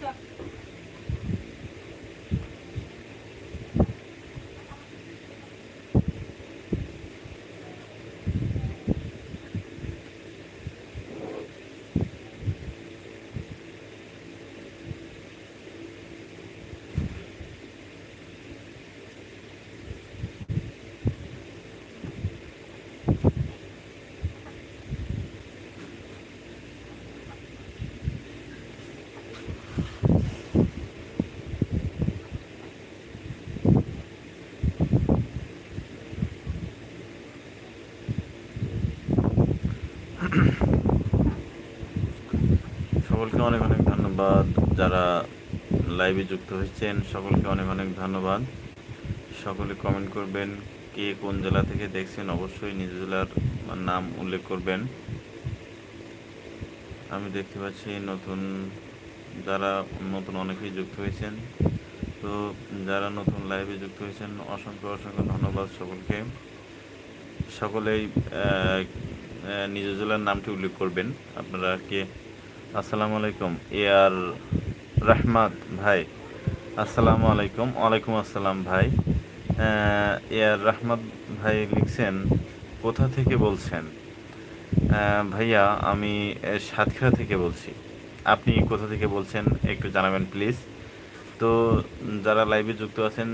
Basta. যারা লাইভে যুক্ত হয়েছেন, সকলকে অনেক অনেক ধন্যবাদ। সকলে কমেন্ট করবেন, কে কোন জেলা থেকে দেখছেন অবশ্যই নিজ জেলার নাম উল্লেখ করবেন। আমি দেখতে পাচ্ছি নতুন, যারা নতুন অনেকেই যুক্ত হয়েছেন। তো যারা নতুন লাইভে যুক্ত হয়েছেন, অসংখ্য অসংখ্য ধন্যবাদ সকলকে। সকলেই নিজ জেলার নামটি উল্লেখ করবেন। আপনারা কে আসসালামু আলাইকুম। আর রাহমাত ভাই, আসসালামু আলাইকুম। ওয়ালাইকুম আসসালাম ভাই। আর রাহমাত ভাই লিখছেন, কোথা থেকে বলছেন? ভাইয়া, আমি সাতক্ষীরা থেকে বলছি। আপনি কোথা থেকে বলছেন একটু জানাবেন প্লিজ। তো যারা লাইভে যুক্ত আছেন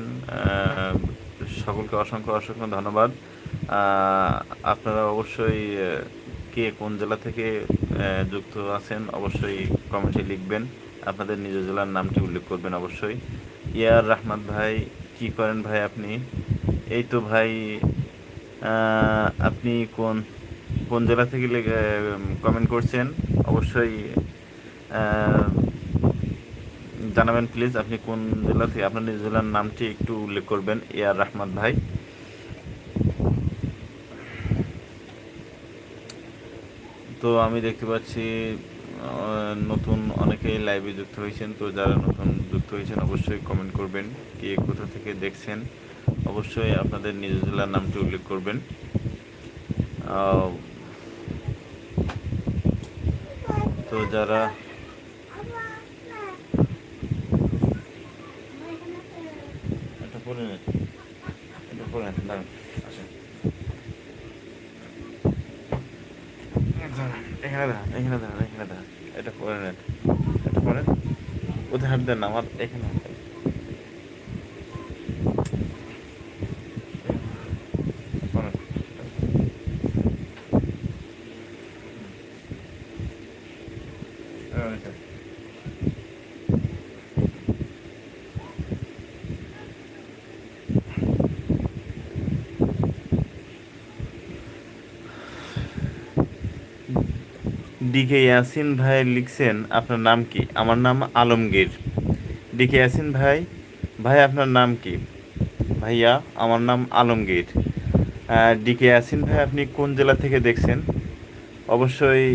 সকলকে অসংখ্য অসংখ্য ধন্যবাদ। আপনারা অবশ্যই কে কোন জেলা থেকে যুক্ত আছেন, অবশ্যই কমেন্টে লিখবেন। আপনাদের নিজ জেলার নামটি উল্লেখ করবেন অবশ্যই। ইয়ার রাহমাত ভাই, কি করেন ভাই আপনি? এই তো ভাই আপনি কোন কোন জেলা থেকে কমেন্ট করছেন? অবশ্যই জানাবেন প্লিজ আপনি কোন জেলা থেকে, আপনার জেলার নামটি একটু উল্লেখ করবেন। এ আর রাহমাত ভাই। তো আমি দেখতে পাচ্ছি নতুন অনেকেই লাইভে যুক্ত হয়েছেন। তো যারা নতুন যুক্ত হয়েছেন, অবশ্যই কমেন্ট করবেন কে কোথা থেকে দেখছেন। অবশ্যই আপনাদের নিজ জেলার নামটি উল্লেখ করবেন। তো যারা এটা পড়ে এটা পড়ে নেন দাঁড়ান আসেন দাঁড়ান, এখানে দাঁড়ান এখানে দাঁড়ান এখানে দাঁড়ান। এটা করে নেন, এটা করেন ওদের হাত দেন আমার, এখানে। ডিকে ইয়াসিন ভাই লিখছেন, আপনার নাম কি? আমার নাম আলমগীর। ডিকে ইয়াসিন ভাই ভাই, আপনার নাম কি? ভাইয়া, আমার নাম আলমগীর। ডিকে ইয়াসিন ভাই, আপনি কোন জেলা থেকে দেখছেন? অবশ্যই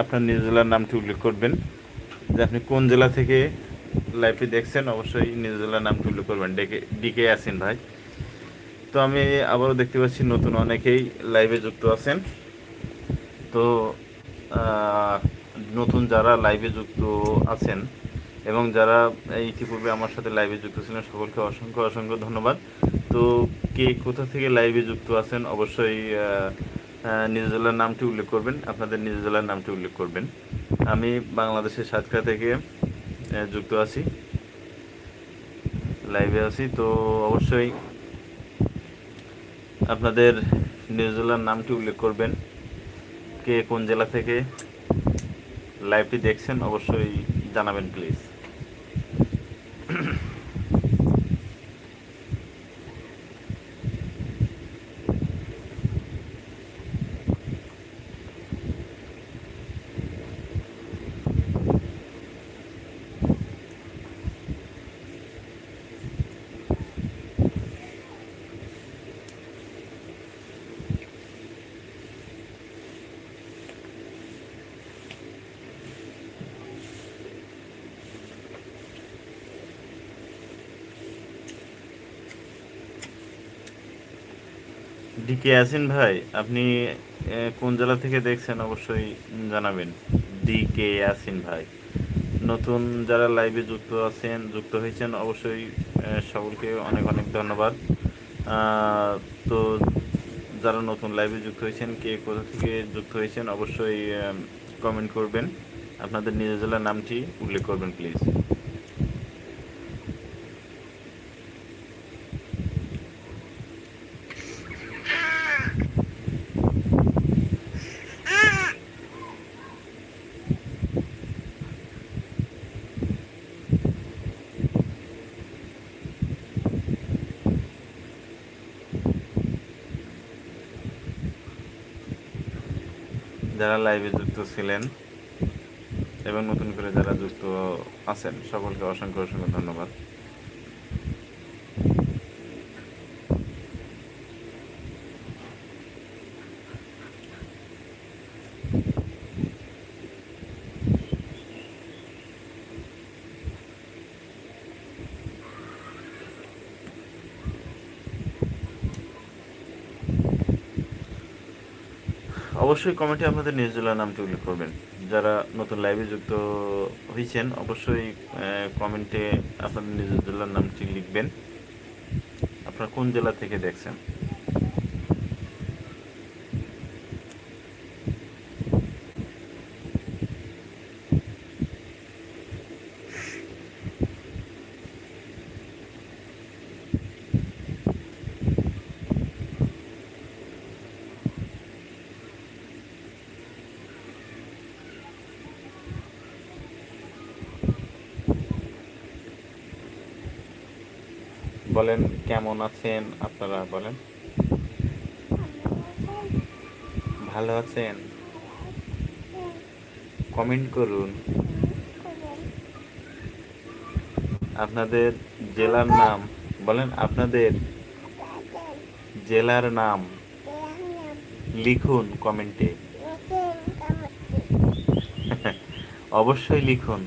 আপনার নিজ জেলার নামটি উল্লেখ করবেন। যে আপনি কোন জেলা থেকে লাইভে দেখছেন, অবশ্যই নিজ জেলার নামটি উল্লেখ করবেন। ডেকে, ডিকে ইয়াসিন ভাই। তো আমি আবারও দেখতে পাচ্ছি নতুন অনেকেই লাইভে যুক্ত আছেন। তো নতুন যারা লাইভে যুক্ত আছেন এবং যারা ইতিপূর্বে আমার সাথে লাইভে যুক্ত ছিলেন, সকলকে অসংখ্য অসংখ্য ধন্যবাদ। তো কে কোথা থেকে লাইভে যুক্ত আছেন, অবশ্যই নিজ জেলার নামটি উল্লেখ করবেন, আপনাদের নিজ জেলার নামটি উল্লেখ করবেন। আমি বাংলাদেশের সাতক্ষীরা থেকে যুক্ত আছি। লাইভে আছি, তো অবশ্যই আপনাদের নিজ জেলার নামটি উল্লেখ করবেন। কে কোন জেলা থেকে লাইভটি দেখছেন অবশ্যই জানাবেন প্লিজ ডিকে ইয়াসিন ভাই, আপনি কোন জেলা থেকে দেখছেন অবশ্যই জানাবেন। ডিকে ইয়াসিন ভাই। নতুন যারা লাইভে যুক্ত আছেন, যুক্ত হয়েছেন, অবশ্যই সকলকে অনেক অনেক ধন্যবাদ। তো যারা নতুন লাইভে যুক্ত হয়েছেন, কে কোথা থেকে যুক্ত হয়েছেন, অবশ্যই কমেন্ট করবেন। আপনাদের নিজের জেলার নামটি উল্লেখ করবেন প্লিজ যারা লাইভে যুক্ত ছিলেন এবং নতুন করে যারা যুক্ত আছেন সকলকে অসংখ্য অসংখ্য ধন্যবাদ। অবশ্যই কমেন্টে আপনাদের নিউজ জেলার নামটি উল্লেখ করবেন। যারা নতুন লাইভে যুক্ত হয়েছেন অবশ্যই কমেন্টে আপনাদের নিউজ জেলার নামটি লিখবেন। আপনারা কোন জেলা থেকে দেখছেন? বলেন কেমন আছেন আপনারা বলেন। ভালো আছেন? কমেন্ট করুন। আপনাদের জেলার নাম বলেন আপনাদের জেলার নাম লিখুন কমেন্টে। অবশ্যই লিখুন।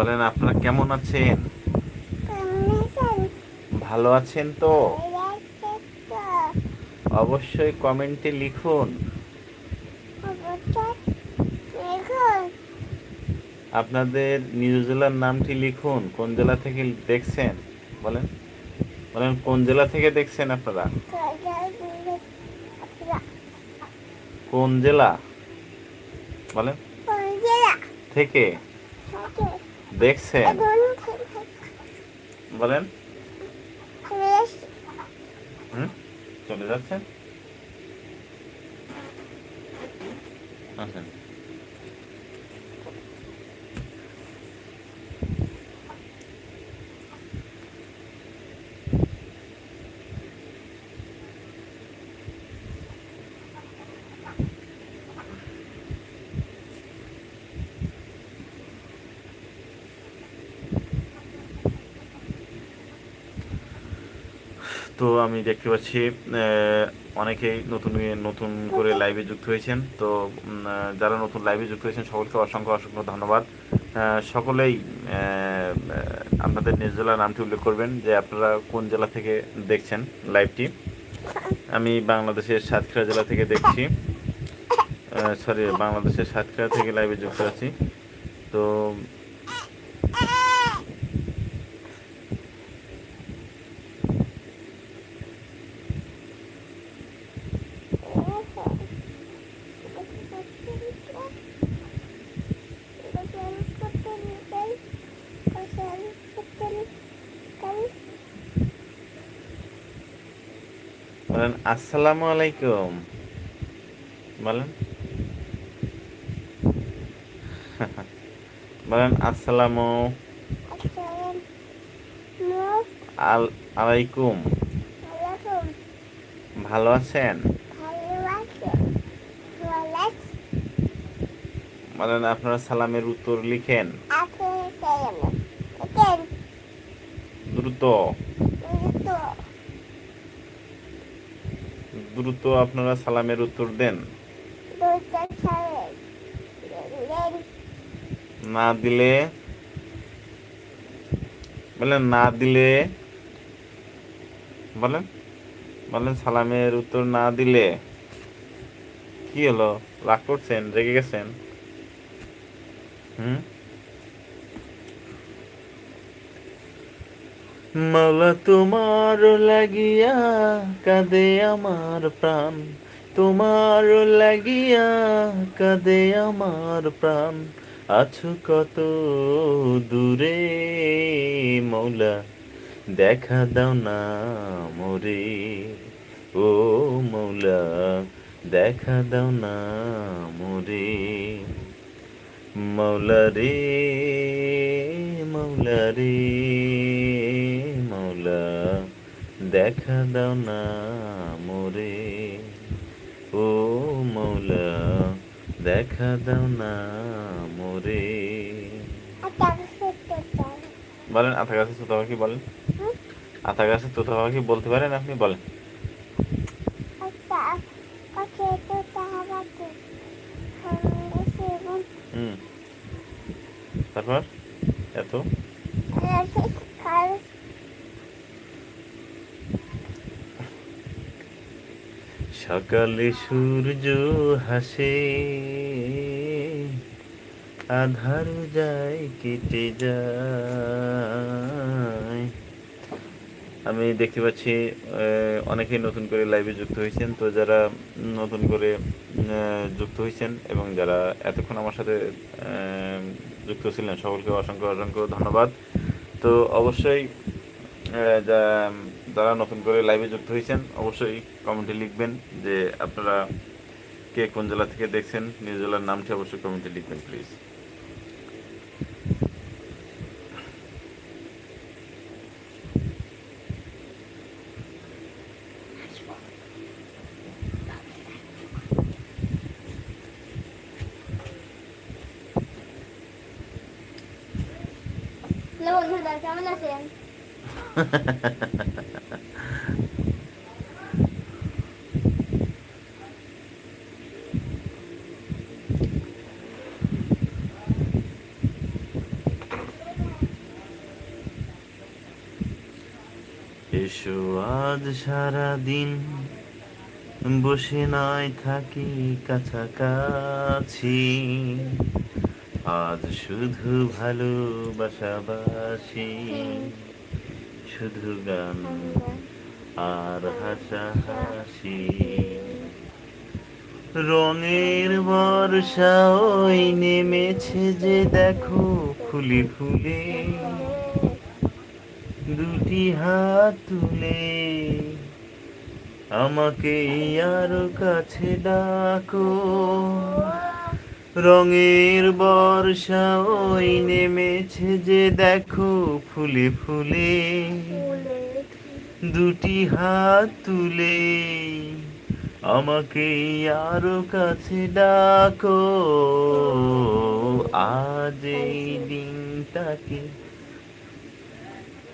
বলেন আপনারা কেমন আছেন? ভালো আছেন তো? অবশ্যই কমেন্টে লিখুন। আপনাদের নিউ জেলার নামটি লিখুন। কোন জেলা থেকে দেখছেন? বলেন। বলেন কোন জেলা থেকে দেখছেন আপনারা? কোন জেলা? বলেন। থেকে। দেখছেন? বলেন। হুম? চলে যাচ্ছেন আচ্ছা। তো আমি দেখতে পাচ্ছি অনেকেই নতুন নতুন করে লাইভে যুক্ত হয়েছেন। তো যারা নতুন লাইভে যুক্ত হয়েছেন, সকলকে অসংখ্য অসংখ্য ধন্যবাদ। সকলেই আপনাদের নিজ জেলার নামটি উল্লেখ করবেন যে আপনারা কোন জেলা থেকে দেখছেন লাইভটি আমি বাংলাদেশের সাতক্ষীরা জেলা থেকে দেখছি। সরি বাংলাদেশের সাতক্ষীরা থেকে লাইভে যুক্ত আছি। তো বলেন আসসালামু আলাইকুম। বলেন। বলেন আসসালামু। আল আলাইকুম। ভালো আছেন? বলেন আপনারা সালামের উত্তর লিখেন। দ্রুত। দ্রুত আপনারা সালামের উত্তর দেন। না দিলে? বলেন, না দিলে? বলেন বলেন, সালামের উত্তর না দিলে? কি হলো? রাগ করছেন? রেগে গেছেন? হুম? মাওলা তোমার লাগিয়া কাঁদে আমার প্রাণ। তোমার লাগিয়া কাঁদে আমার প্রাণ। আছো কত দূরে মৌলা, দেখা দাও না মোরে। ও মৌলা, দেখা দাও না মোরে। মৌলা রে মৌলা রে মৌলা দেখা দাও না মোরে। ও মৌলা দেখা দাও না মোরে। বলেন আতা গাছে তোতা পাখি বলেন। আতা গাছের তোতা পাখি বলতে পারেন আপনি, বলেন। তারপর? সকালে সূর্য হাসে, আধার যায় কেটে যায়। আমি দেখতে পাচ্ছি অনেকেই নতুন করে লাইভে যুক্ত হয়েছেন। তো যারা নতুন করে যুক্ত হয়েছেন এবং যারা এতক্ষণ আমার সাথে যুক্ত ছিলেন, সকলকে অসংখ্য অসংখ্য ধন্যবাদ। তো অবশ্যই যারা নতুন করে লাইভে যুক্ত হয়েছেন, অবশ্যই কমেন্টে লিখবেন যে আপনারা কে কোন জেলা থেকে দেখছেন নিউ জেলার নামটি অবশ্যই কমেন্টে লিখবেন প্লিজ কেমন আছেন? এসো আজ সারা দিন বসে নাই থাকি কাছাকাছি। আজ শুধু ভালোবাসাবাসি। শুধু গান আর হাসাহাসি। রঙের বর্ষা ওই নেমেছে যে দেখো ফুলে ফুলে দুটি হাত তুলে আমাকে আরও কাছে ডাকো। রঙের বর্ষা ওই নেমেছে যে দেখো ফুলে ফুলে। দুটি হাত তুলে আমাকে আরও কাছে ডাকো। আজ এই দিনটাকে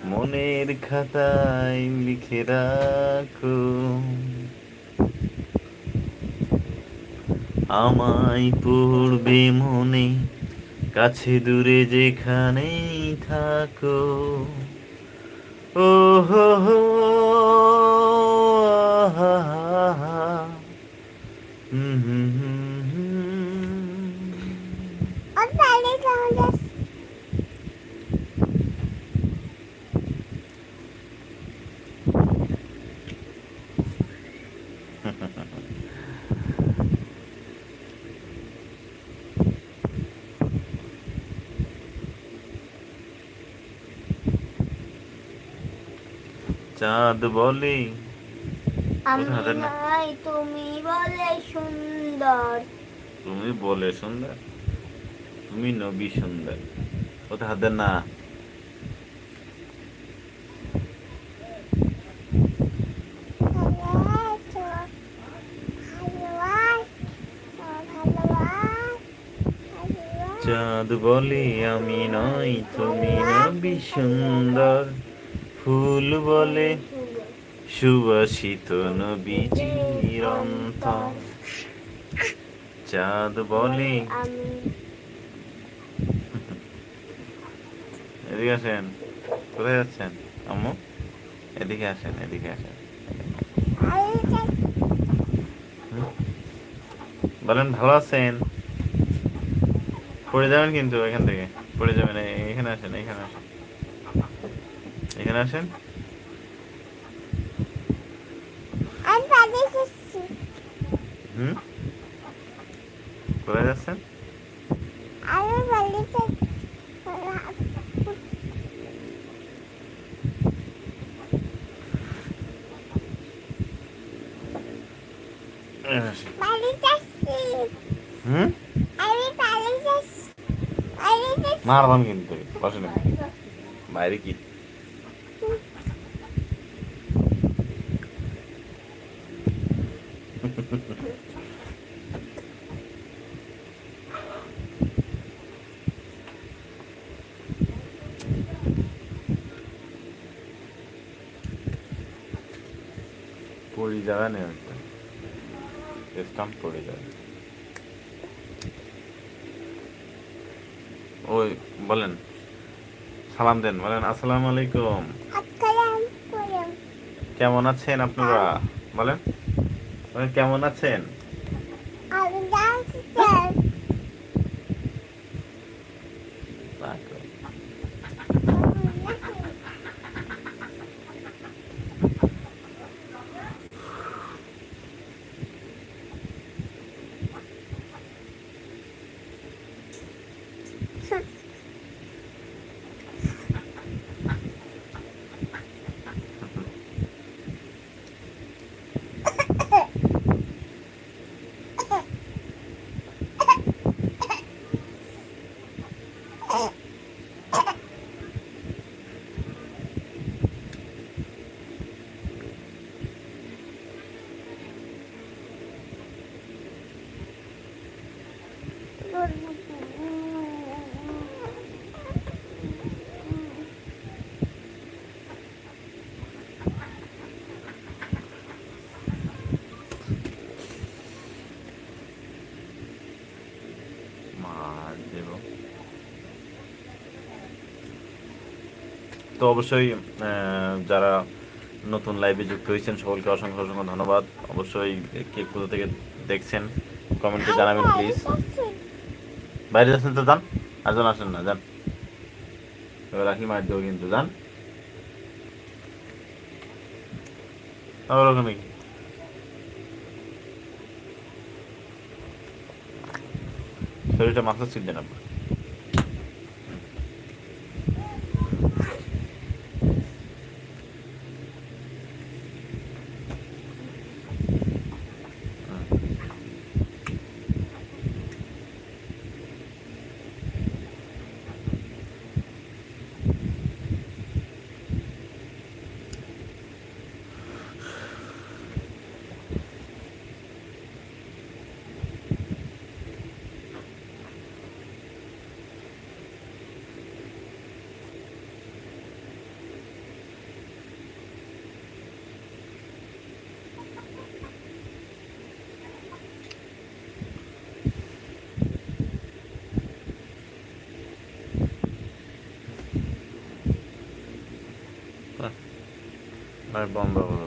মনের খাতায় লিখে রাখো। আমায় পড়বে মনে কাছে দূরে যেখানেই থাকো। ও হো হো হা হা। হুম হুম হুম হুম। চাঁদ বলে। আমি নাই তুমি বলে সুন্দর। তুমি বলে সুন্দর। তুমি নবী সুন্দর। ওটা হাতে না। চাঁদ বলে আমি নই তুমি নবী সুন্দর। ফুল বলে, সুবাসিত নবীজির অন্তর চাঁদ বলে। এদিকে আসেন। কোথায় যাচ্ছেন? আম্মু? এদিকে আসেন এদিকে আসেন। বলেন, ভালো আছেন? পড়ে যাবেন কিন্তু এখান থেকে। পড়ে যাবেন, এখানে আসেন এখানে আসেন। এখানে আসেন। হুম? কোথায় যাচ্ছেন? হুম? মারবাম কিন্তু। বাইরে কি পড়ে যাবে না স্টাম্প পড়ে যাবে ওই বলেন সালাম দেন বলেন আসসালামু আলাইকুম। কেমন আছেন আপনারা? বলেন বলেন কেমন আছেন আমি যাচ্ছি মার দেব তো অবশ্যই যারা নতুন লাইভে যুক্ত হয়েছেন সকলকে অসংখ্য অসংখ্য ধন্যবাদ। অবশ্যই কে কোথা থেকে দেখছেন কমেন্টে জানাবেন প্লিজ বাইরে যাচ্ছেন তো যান। আর জন আসেন না যান। এবার রাখি মার দেবো কিন্তু যান। আবার ওখানে কি শরীরটা মাথা ছিল দেন আপনার। বন্ধ করো তো